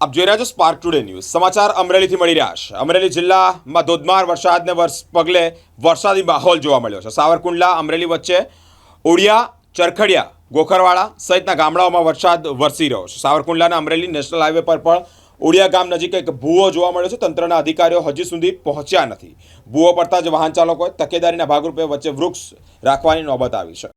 આપ જોઈ રહ્યા છો સ્પાર્ક ટુડે ન્યૂઝ સમાચાર અમરેલીથી મળી રહ્યા છે. અમરેલી જિલ્લામાં ધોધમાર વરસાદને વર્ષ પગલે વરસાદી માહોલ જોવા મળ્યો છે. સાવરકુંડલા, અમરેલી વચ્ચે ઓડિયા, ચરખડિયા, ગોખરવાડા સહિતના ગામડાઓમાં વરસાદ વરસી રહ્યો છે. સાવરકુંડલાના અમરેલી નેશનલ હાઈવે પર પણ ઓડિયા ગામ નજીક એક ભૂવો જોવા મળ્યો છે. તંત્રના અધિકારીઓ હજી સુધી પહોંચ્યા નથી. ભૂવો પડતા જ વાહન ચાલકોએ તકેદારીના ભાગરૂપે વચ્ચે વૃક્ષ રાખવાની નોબત આવી છે.